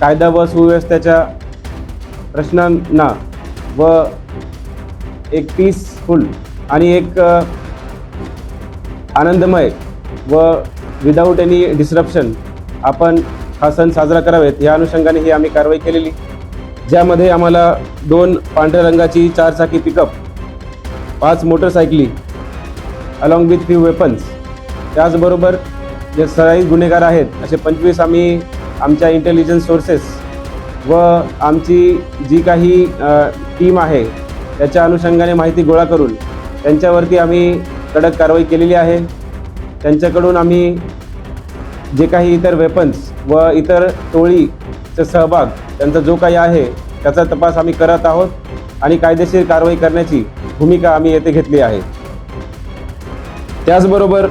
कायदा व सुव्यवस्थेच्या प्रश्नांना व एक पीसफुल आणि एक आनंदमय व विदाऊट एनी डिस्रप्शन आपण हा सण साजरा करावेत. या अनुषंगाने ही आम्ही कारवाई केलेली. ज्यामध्ये आम्हाला दोन पांढऱ्या रंगाची चारचाकी पिकअप पाच मोटरसायकली अलॉंग विथ फ्यू वेपन्स त्याचबरोबर जे सराईत गुन्हेगार आहेत असे पंचवीस आम्ही आमच्या इंटेलिजन्स सोर्सेस व आमची जी काही टीम आहे त्याच्या अनुषंगाने माहिती गोळा करून त्यांच्यावरती आम्ही कडक कारवाई केलेली आहे. त्यांच्याकडून आम्ही जे काही इतर वेपन्स व इतर टोळीचा सहभाग त्यांचा जो काही आहे त्याचा तपास आम्ही करत आहोत आणि कायदेशीर कारवाई करण्याची भूमिका आम्ही येथे घेतली आहे. त्याचबरोबर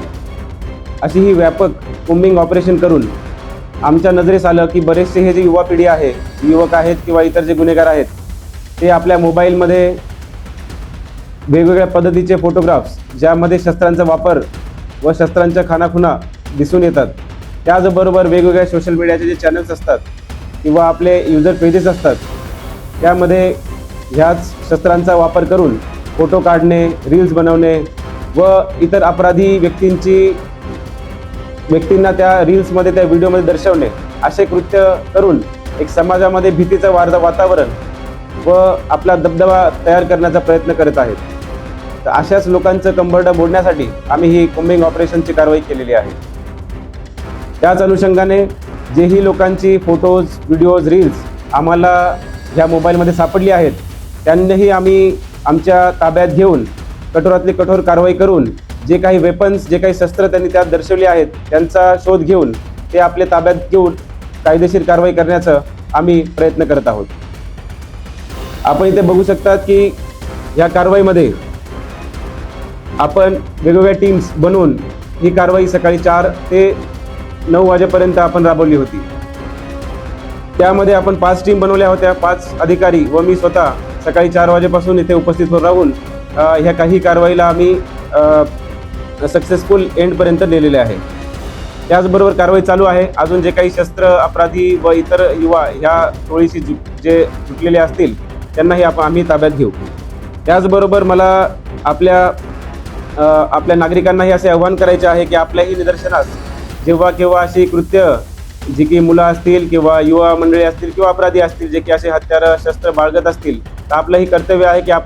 अशी ही व्यापक कुंबिंग ऑपरेशन करून आमच्या नजरेस आलं की बरेचसे हे जे युवा पिढी आहे युवक आहेत किंवा इतर जे गुन्हेगार आहेत ते आपल्या मोबाईलमध्ये वेगवेगळ्या पद्धतीचे फोटोग्राफ्स ज्यामध्ये शस्त्रांचा वापर व शस्त्रांच्या खानाखुणा दिसून येतात. त्याचबरोबर वेगवेगळ्या सोशल मीडियाचे जे चॅनल्स असतात किंवा आपले युजर पेजेस असतात त्यामध्ये ह्याच शस्त्रांचा वापर करून फोटो काढणे रील्स बनवणे व इतर अपराधी व्यक्तींची व्यक्तींना त्या रील्समध्ये त्या व्हिडिओमध्ये दर्शवणे असे कृत्य करून एक समाजामध्ये भीतीचं वार वातावरण व आपला दबदबा तयार करण्याचा प्रयत्न करत आहेत. तर अशाच लोकांचं कंबरडं मोडण्यासाठी आम्ही ही कुंबिंग ऑपरेशनची कारवाई केलेली आहे. त्याच अनुषंगाने जेही लोकांची फोटोज व्हिडिओज रील्स आम्हाला ह्या मोबाईलमध्ये सापडली आहेत त्यांनाही आम्ही आमच्या ताब्यात घेऊन कठोरातली कठोर कारवाई करून जे काही वेपन्स जे काही शस्त्र त्यांनी त्यात दर्शवली आहेत त्यांचा शोध घेऊन ते आपल्या ताब्यात घेऊन कायदेशीर कारवाई करण्याचं आम्ही प्रयत्न करत आहोत. आपण इथे बघू शकतात की ह्या कारवाईमध्ये आपण वेगवेगळ्या टीम्स बनवून ही कारवाई सकाळी चार ते नऊ वाजेपर्यंत आपण राबवली होती. त्यामध्ये आपण पाच टीम बनवल्या होत्या. पाच अधिकारी व मी स्वतः सकाळी चार वाजेपासून इथे उपस्थित राहून ह्या काही कारवाईला आम्ही सक्सेसफुल एंडपर्यंत नेलेले आहे. त्याचबरोबर कारवाई चालू आहे. अजून जे काही शस्त्र अपराधी व इतर युवा ह्या टोळीशी जु जे जुटलेले असतील त्यांनाही आपण आम्ही ताब्यात घेऊ. त्याचबरोबर मला आपल्या आपल्या नागरिकांनाही असे आवाहन करायचे आहे की आपल्याही निदर्शनास जेव्हा केव्हा अशी कृत्य जी की मुलं असतील किंवा युवा मंडळी असतील किंवा अपराधी असतील जे की असे हत्यारं शस्त्र बाळगत असतील तर आपलंही कर्तव्य आहे की आपण